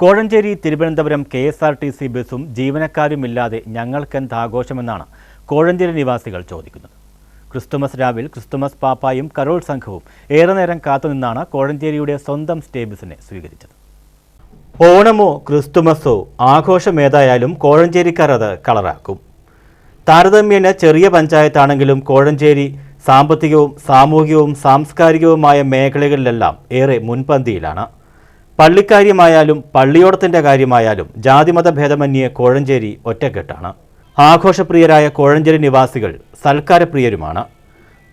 Kozhencherry Thiruvananthapuram K S R T C ബസ്സും ജീവനക്കാരുമില്ലാതെ ഞങ്ങൾക്കെന്താഘോഷമെന്നാണ് കോഴഞ്ചേരി നിവാസികൾ ചോദിക്കുന്നത്. ക്രിസ്തുമസ് രാവിൽ ക്രിസ്തുമസ് പാപ്പായും കരോൾ സംഘവും ഏറെ നേരം കാത്തുനിന്നാണ് കോഴഞ്ചേരിയുടെ സ്വന്തം സ്റ്റേ ബസ്സിനെ സ്വീകരിച്ചത്. ഓണമോ ക്രിസ്തുമസോ ആഘോഷമേതായാലും കോഴഞ്ചേരിക്കാർ അത് കളറാക്കും. താരതമ്യേന ചെറിയ പഞ്ചായത്താണെങ്കിലും കോഴഞ്ചേരി സാമ്പത്തികവും സാമൂഹികവും സാംസ്കാരികവുമായ മേഖലകളിലെല്ലാം ഏറെ മുൻപന്തിയിലാണ്. പള്ളിക്കാര്യമായാലും പള്ളിയോടത്തിന്റെ കാര്യമായാലും ജാതിമത ഭേദമന്യേ കോഴഞ്ചേരി ഒറ്റക്കെട്ടാണ്. ആഘോഷപ്രിയരായ കോഴഞ്ചേരി നിവാസികൾ സൽക്കാരപ്രിയരുമാണ്.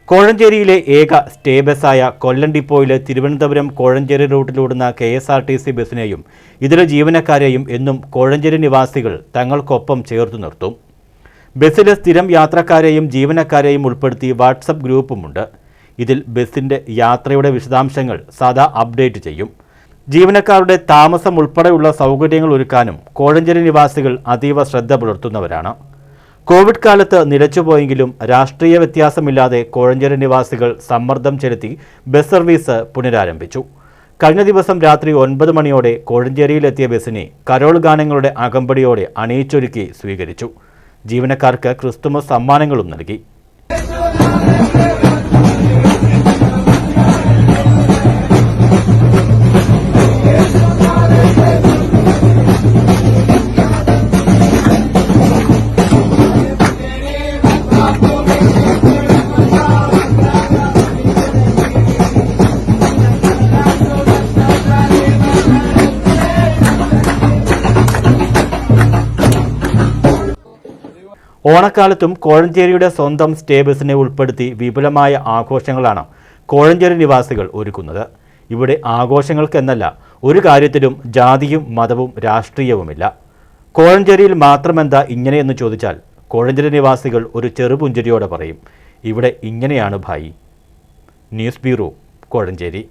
കോഴഞ്ചേരിയിലെ ഏക സ്റ്റേ ബസ്സായ കൊല്ലം ഡിപ്പോയിലെ Thiruvananthapuram Kozhencherry റൂട്ടിലൂടുന്ന K S R T C ബസ്സിനെയും ഇതിലെ ജീവനക്കാരെയും എന്നും കോഴഞ്ചേരി നിവാസികൾ തങ്ങൾക്കൊപ്പം ചേർത്തു നിർത്തും. ബസ്സിലെ സ്ഥിരം യാത്രക്കാരെയും ജീവനക്കാരെയും ഉൾപ്പെടുത്തി വാട്സപ്പ് ഗ്രൂപ്പുമുണ്ട്. ഇതിൽ ബസ്സിന്റെ യാത്രയുടെ വിശദാംശങ്ങൾ സദാ അപ്ഡേറ്റ് ചെയ്യും. ജീവനക്കാരുടെ താമസം ഉൾപ്പെടെയുള്ള സൗകര്യങ്ങൾ ഒരുക്കാനും കോഴഞ്ചേരി നിവാസികൾ അതീവ ശ്രദ്ധ പുലർത്തുന്നവരാണ്. കോവിഡ് കാലത്ത് നിലച്ചുപോയെങ്കിലും രാഷ്ട്രീയ വ്യത്യാസമില്ലാതെ കോഴഞ്ചേരി നിവാസികൾ സമ്മർദ്ദം ചെലുത്തി ബസ് സർവീസ് പുനരാരംഭിച്ചു. കഴിഞ്ഞ ദിവസം രാത്രി ഒൻപത് മണിയോടെ കോഴഞ്ചേരിയിലെത്തിയ ബസ്സിനെ കരോൾ ഗാനങ്ങളുടെ അകമ്പടിയോടെ അണിയിച്ചൊരുക്കി സ്വീകരിച്ചു. ജീവനക്കാർക്ക് ക്രിസ്തുമസ് സമ്മാനങ്ങളും നൽകി. ഓണക്കാലത്തും കോഴഞ്ചേരിയുടെ സ്വന്തം സ്റ്റേ ബസ്സിനെ ഉൾപ്പെടുത്തി വിപുലമായ ആഘോഷങ്ങളാണ് കോഴഞ്ചേരി നിവാസികൾ ഒരുക്കുന്നത്. ഇവിടെ ആഘോഷങ്ങൾക്കെന്നല്ല ഒരു കാര്യത്തിലും ജാതിയും മതവും രാഷ്ട്രീയവുമില്ല. കോഴഞ്ചേരിയിൽ മാത്രമെന്താ ഇങ്ങനെയെന്ന് ചോദിച്ചാൽ കോഴഞ്ചേരി നിവാസികൾ ഒരു ചെറുപുഞ്ചിരിയോടെ പറയും ഇവിടെ ഇങ്ങനെയാണ് ഭായി. News bureau Kozhencherry.